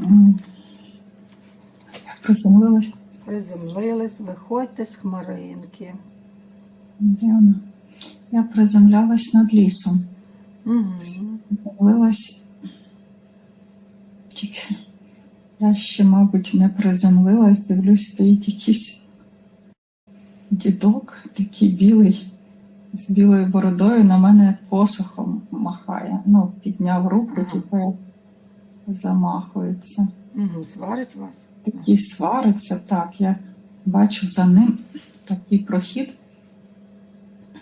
М. Приземлилась. Приземлились, виходьте з хмаринки. Де вона? Я приземлялась над лісом. Угу. Приземлилась. Тільки я ще, мабуть, не приземлилась, дивлюсь, стоїть якийсь дідок, такий білий, з білою бородою, на мене посохом махає. Ну, підняв руку, типу, замахується. Угу. Сварить вас? Такий свариться, так, я бачу за ним такий прохід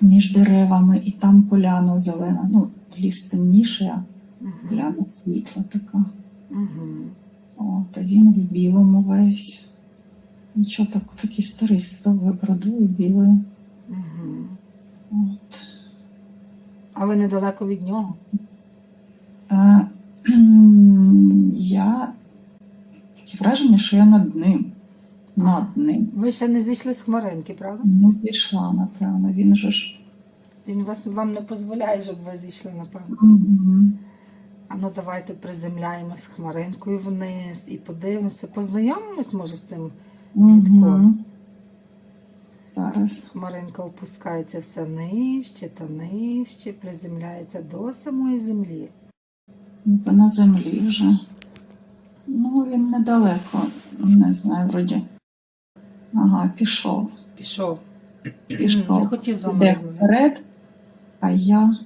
між деревами, і там поляна зелена. Ну, ліс темніше, а Угу. поляна світла така. Угу. О, та він в білому весь. Нічого так, такий старий з довгою бродою білою. Угу. От. А ви недалеко від нього? Е, я таке враження, що я над ним. Над ним. Ви ще не зійшли з хмаринки, правда? Не зійшла, напевно. Він же ж. Він вас вам не дозволяє, щоб ви зійшли, напевно. Мгм. А ну давайте приземляємось хмаринкою вниз і подивимося. Познайомимось, може, з цим. Мгм. Зараз. Хмаринка опускається все нижче та нижче, приземляється до самої землі. На землі вже. Ну, він недалеко. Не знаю, вроді. Ага, пішов. Пішов. Пішов. Не хотів з вами Іде вперед, а я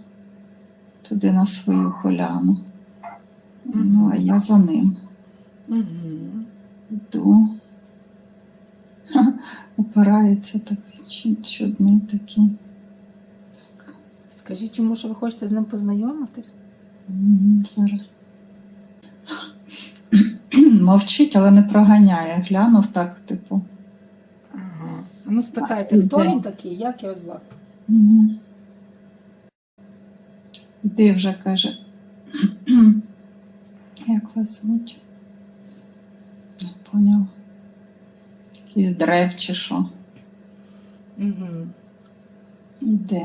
туди на свою поляну. Ну, а я за ним Угу. йду. Опирається так чудний такий. Скажіть йому, що ви хочете з ним познайомитись? Зараз. Мовчить, але не проганяє. Глянув так, типу. Ага. Ну спитайте, А, хто іде. він такий, як його звати? Мгм. Іди вже каже. Як вас звуть? Не поняв. Якийсь древ чи що. Угу. Іде.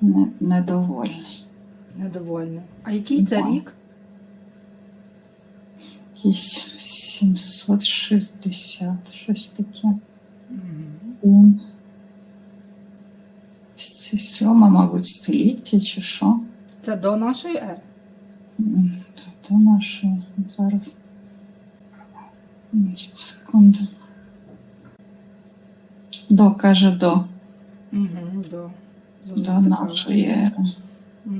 Не, недовольний. Недовольний. А який це Да. рік? Якийсь 760, щось таке. Угу. Сьоме, мабуть, століття чи що. Це до нашої ери. То, то зараз. Секунду. До, каже, до, Угу. До, Дуже до нашої ери. Угу.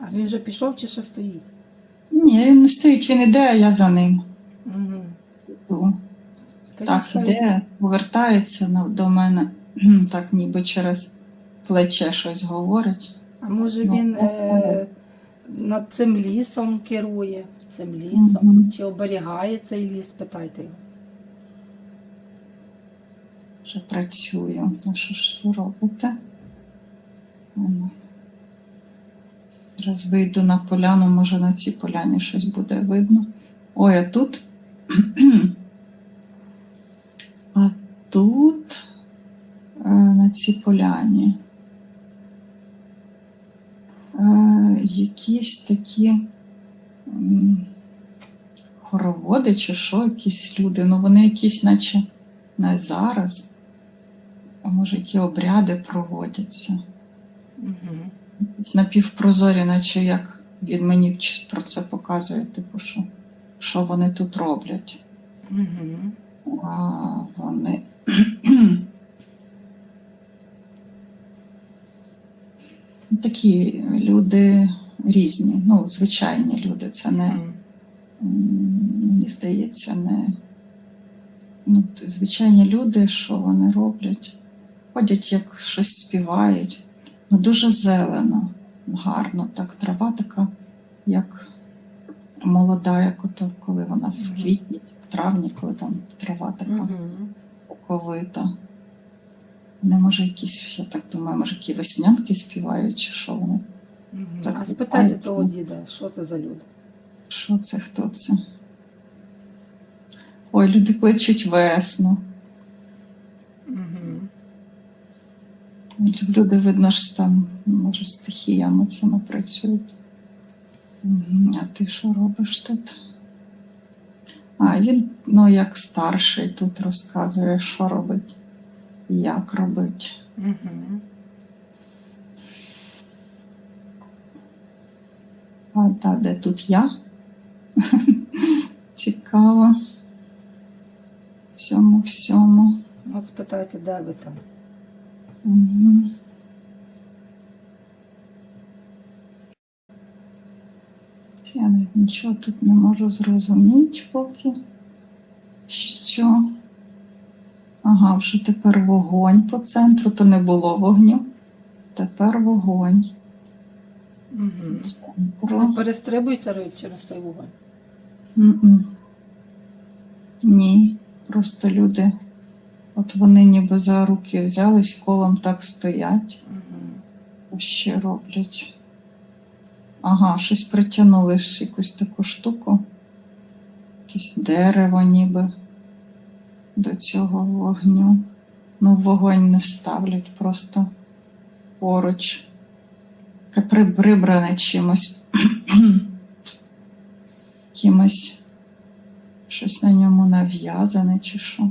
А він вже пішов чи ще стоїть? Ні, він не стоїть, він іде, а я за ним. Угу. Так, іде, повертається до мене, так ніби через плече щось говорить. А може Ну, він е, над цим лісом керує, цим лісом, Мгм. чи оберігає цей ліс, питайте його. Вже працюю. А що ж? Зараз вийду на поляну, може на цій поляні щось буде видно. Ой, а тут. А тут е, на цій поляні е, якісь такі хороводи чи що, якісь люди. Ну вони якісь, наче не зараз, а може, які обряди проводяться. Угу. Напівпрозорі, наче як він мені про це показує, типу, що, що вони тут роблять. Угу. А вони. Такі люди різні, ну, звичайні люди. Це не, мені здається, не ну, звичайні люди, що вони роблять? Ходять, як щось співають. Ну, дуже зелено, гарно. Так, трава така, як молода, як ото, коли вона в квітні, в травні, коли там трава така Угу. соковита. Не може якісь, я так думаю, може, які веснянки співають, чи що вони. Угу. А спитайте того діда, що це за люди? Що це, хто це? Ой, люди кличуть весну. Люди, видно ж, там, може, стихіями цими працюють. А ти що робиш тут? А він, ну, як старший, тут розказує, що робить, і як робить. Угу. А та де тут я? Цікаво. Всьому всьому. От спитайте, де ви там. Угу. Я нічого тут не можу зрозуміти поки. Що? Ага, вже тепер вогонь по центру, то не було вогню. Тепер вогонь. Угу. Центру. Ви перестрибуєте через той вогонь. М-м. Ні, просто люди, от вони ніби за руки взялись, колом так стоять, Угу. ще роблять. Ага, щось притягнули якусь таку штуку, якесь дерево ніби до цього вогню. Ну, вогонь не ставлять, просто поруч. Таке прибране чимось. Якимось щось на ньому нав'язане чи що.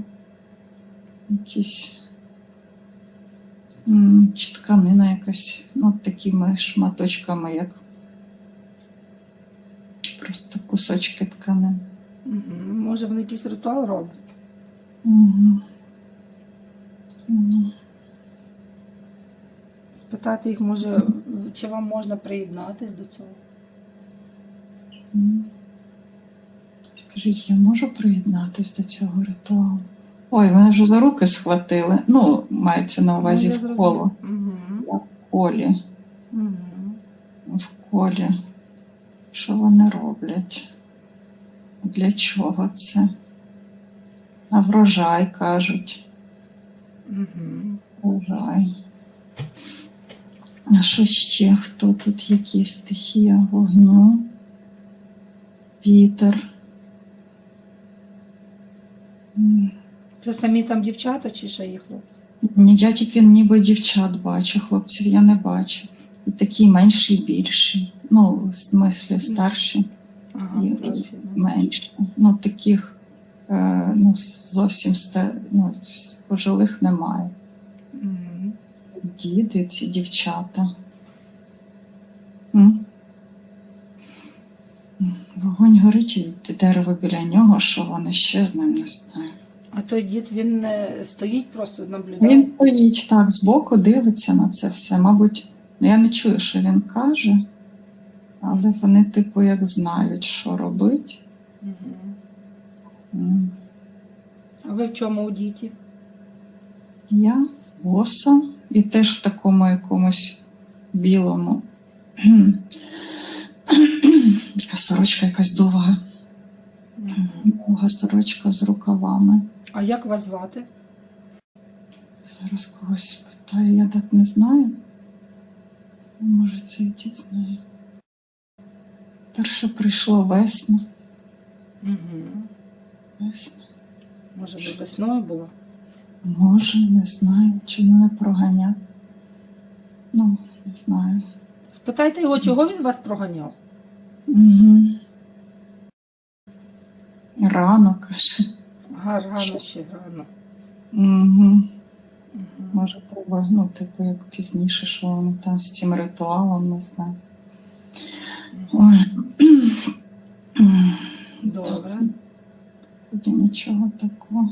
Якісь чи тканина якась, ну, такими шматочками, як просто кусочки тканин. Угу. Може, вони якийсь ритуал роблять? Угу. Ну, Спитати їх, може, чи вам можна приєднатись до цього? Скажіть, я можу приєднатись до цього ритуалу? Ой, вони вже за руки схватили. Ну, мається на увазі в коло. Угу. В колі. Угу. В колі. Що вони роблять? Для чого це? А врожай кажуть. Угу. Врожай. А що ще? Хто тут? Які стихія вогню? Вітер. Це самі там дівчата чи ще є хлопці? Ні, я тільки ніби дівчат бачу, хлопців я не бачу. І такі менші, і більші. Ну, в смислі старші. Ага, І- старші, менше. Ну, таких е, ну, зовсім ну, пожилих немає. Мгм. Діти, ці дівчата. М? Вогонь горить, і дерево біля нього, що вони ще з ним не знаю. А той дід він не стоїть, просто наблюдає. Він стоїть так, збоку дивиться на це все. Мабуть, ну, я не чую, що він каже, але вони, типу, як знають, що робить. М. А ви в чому у діті? Я боса і теж в такому якомусь білому. Така сорочка якась довга. Сорочка з рукавами. А як вас звати? Зараз когось спитаю, я так не знаю. Може, цей дід знає. Перше прийшло весна. Угу. Весна. Може, ви весною була? Може, не знаю, чи мене проганяв. Ну, не знаю. Спитайте його, чого він вас проганяв? Угу. Рано каже. Ага, рано ще рано. Угу. Угу. Може, треба, ну, типу, як пізніше, що воно там з цим ритуалом, не знаю. Ой. Добре. Тоді нічого такого.